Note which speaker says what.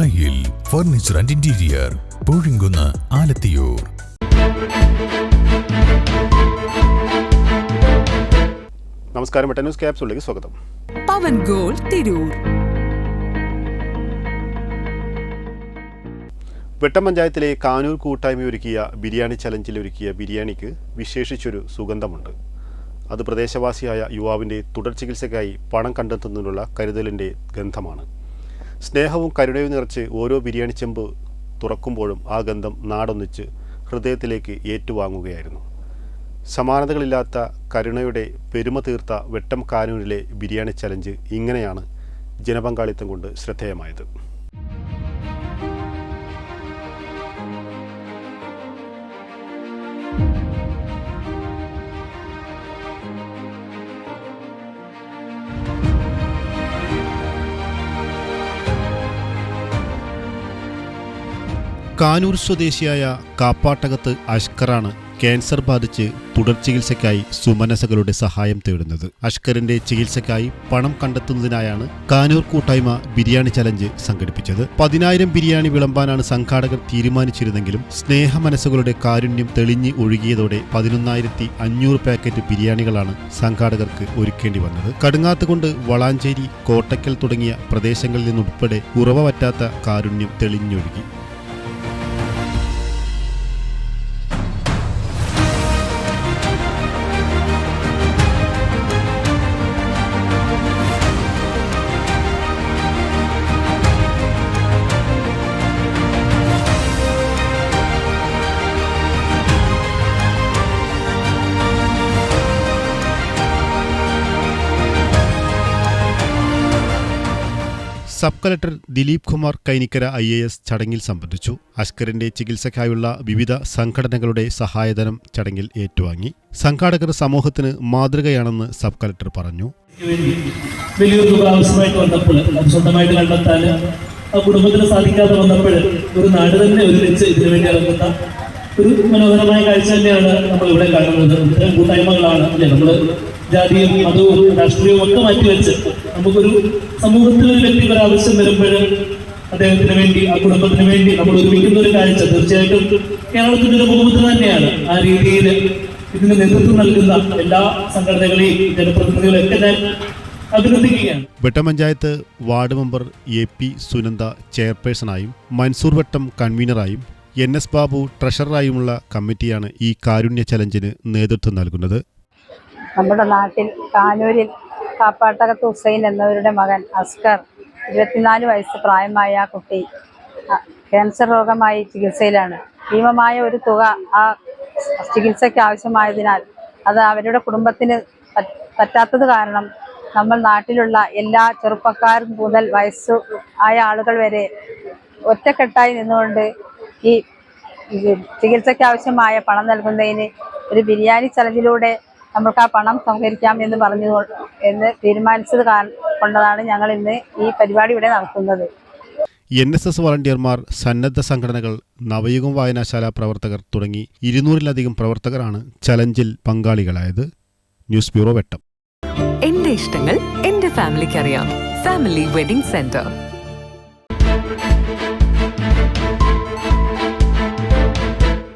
Speaker 1: ദായിൽ furniture and interior Poozhinkunnu Alathiyur.
Speaker 2: നമസ്കാരം news ക്യാപ്സിലേക്ക് സ്വാഗതം.
Speaker 3: പവൻ ഗോൾ തിരൂർ.
Speaker 2: വെട്ടം പഞ്ചായത്തിലെ കാനൂർ കൂട്ടായ്മ ഒരുക്കിയ ബിരിയാണി ചലഞ്ചിൽ ഒരുക്കിയ ബിരിയാണിക്ക് വിശേഷിച്ചൊരു സുഗന്ധമുണ്ട്. അത് പ്രദേശവാസിയായ യുവാവിന്റെ തുടർ ചികിത്സയ്ക്കായി പണം കണ്ടെത്തുന്നതിനുള്ള കരുതലിന്റെ ഗന്ധമാണ്. സ്നേഹവും കരുണയും നിറച്ച് ഓരോ ബിരിയാണി ചെമ്പ് തുറക്കുമ്പോഴും ആ ഗന്ധം നാടൊന്നിച്ച് ഹൃദയത്തിലേക്ക് ഏറ്റുവാങ്ങുകയായിരുന്നു. സമാനതകളില്ലാത്ത കരുണയുടെ പെരുമ തീർത്ത വെട്ടം കാനൂരിലെ ബിരിയാണി ചലഞ്ച് ഇങ്ങനെയാണ് ജനപങ്കാളിത്തം കൊണ്ട് ശ്രദ്ധേയമായത്. കാനൂർ സ്വദേശിയായ കാപ്പാട്ടകത്ത് അഷ്കറാണ് ക്യാൻസർ ബാധിച്ച് തുടർ ചികിത്സയ്ക്കായി സുമനസകളുടെ സഹായം തേടുന്നത്. അഷ്കറിന്റെ ചികിത്സയ്ക്കായി പണം കണ്ടെത്തുന്നതിനായാണ് കാനൂർ കൂട്ടായ്മ ബിരിയാണി ചലഞ്ച് സംഘടിപ്പിച്ചത്. പതിനായിരം ബിരിയാണി വിളമ്പാനാണ് സംഘാടകർ തീരുമാനിച്ചിരുന്നെങ്കിലും സ്നേഹമനസ്സുകളുടെ കാരുണ്യം തെളിഞ്ഞ് ഒഴുകിയതോടെ പതിനൊന്നായിരത്തി അഞ്ഞൂറ് പാക്കറ്റ് ബിരിയാണികളാണ് സംഘാടകർക്ക് ഒരുക്കേണ്ടി വന്നത്. കടുങ്ങാത്തുകൊണ്ട് വളാഞ്ചേരി കോട്ടക്കൽ തുടങ്ങിയ പ്രദേശങ്ങളിൽ നിന്നുൾപ്പെടെ ഉറവ പറ്റാത്ത കാരുണ്യം തെളിഞ്ഞൊഴുകി. Sub collector Dileep Kumar Kainikkara I A S ചടങ്ങിൽ സംബന്ധിച്ചു. അഷ്കറിന്റെ ചികിത്സയ്ക്കായുള്ള വിവിധ സംഘടനകളുടെ സഹായധനം ചടങ്ങിൽ ഏറ്റുവാങ്ങി. സംഘാടകർ സമൂഹത്തിന് മാതൃകയാണെന്ന് സബ് കളക്ടർ പറഞ്ഞു.
Speaker 4: വലിയൊരു കുടുംബത്തിന് സാധിക്കാതെ വന്നപ്പോൾ ഒരു നാട് തന്നെ ഒരുമിച്ച് ഇതിനു വേണ്ടി ഇറങ്ങുന്ന ഒരു മനോഹരമായ കാഴ്ച തന്നെയാണ് നമ്മൾ ഇവിടെ കാണുന്നത്. ഇത്തരം കൂട്ടായ്മകളാണ് അല്ലെ? നമ്മൾ ജാതിയും മതവും രാഷ്ട്രീയവും ഒക്കെ മാറ്റിവെച്ച് നമുക്കൊരു സമൂഹത്തിൽ ഒരു വ്യക്തിക്ക് ഒരു ആവശ്യം വരുമ്പോൾ അദ്ദേഹത്തിന് വേണ്ടി ആ കുടുംബത്തിന് വേണ്ടി നമ്മൾ ഒരുമിക്കുന്ന ഒരു കാഴ്ച തീർച്ചയായിട്ടും കേരളത്തിന്റെ ഒരു മുഖമുദ്ര തന്നെയാണ്. ആ രീതിയിൽ ഇതിന് നേതൃത്വം നൽകുന്ന എല്ലാ സംഘടനകളെയും ജനപ്രതിനിധികളെയും ഒക്കെ ഞാൻ അഭിനന്ദിക്കുകയാണ്.
Speaker 2: Ward member A P Sunanda ചെയർപേഴ്സണായും Mansoor Vattam കൺവീനറായും എൻ എസ് ബാബു ട്രഷററായുമുള്ള കമ്മിറ്റിയാണ് ഈ കാരുണ്യ ചലഞ്ചിന് നേതൃത്വം നൽകുന്നത്.
Speaker 5: നമ്മുടെ നാട്ടിൽ കാനൂരിൽ കാപ്പാട്ടകത്ത് ഹുസൈൻ എന്നവരുടെ മകൻ അസ്കർ ഇരുപത്തിനാല് വയസ്സ് പ്രായമായ ആ കുട്ടി ക്യാൻസർ രോഗമായി ചികിത്സയിലാണ്. ഭീമമായ ഒരു തുക ആ ചികിത്സയ്ക്ക് ആവശ്യമായതിനാൽ അത് അവരുടെ കുടുംബത്തിന് പറ്റാത്തത് കാരണം നമ്മൾ നാട്ടിലുള്ള എല്ലാ ചെറുപ്പക്കാരും മുതൽ വയസ്സു ആയ ആളുകൾ വരെ ഒറ്റക്കെട്ടായി നിന്നുകൊണ്ട് ഈ ചികിത്സയ്ക്ക് ആവശ്യമായ പണം നൽകുന്നതിന് ഒരു ബിരിയാണി ചലഞ്ചിലൂടെ നമുക്ക് ആ പണം സംഹരിക്കാം എന്ന് പറഞ്ഞു എന്ന് തീരുമാനിച്ചത് കൊണ്ടതാണ് ഞങ്ങൾ ഇന്ന് ഈ പരിപാടി ഇവിടെ നടത്തുന്നത്.
Speaker 2: എൻ എസ് എസ് വളണ്ടിയർമാർ സന്നദ്ധ സംഘടനകൾ നവയുഗം വായനാശാല പ്രവർത്തകർ തുടങ്ങി ഇരുന്നൂറിലധികം പ്രവർത്തകരാണ് ചലഞ്ചിൽ പങ്കാളികളായത്. News bureau Vettam.
Speaker 3: എന്റെ ഇഷ്ടങ്ങൾ എന്റെ ഫാമിലിക്ക് അറിയാം ഫാമിലി വെഡിംഗ് സെന്റർ.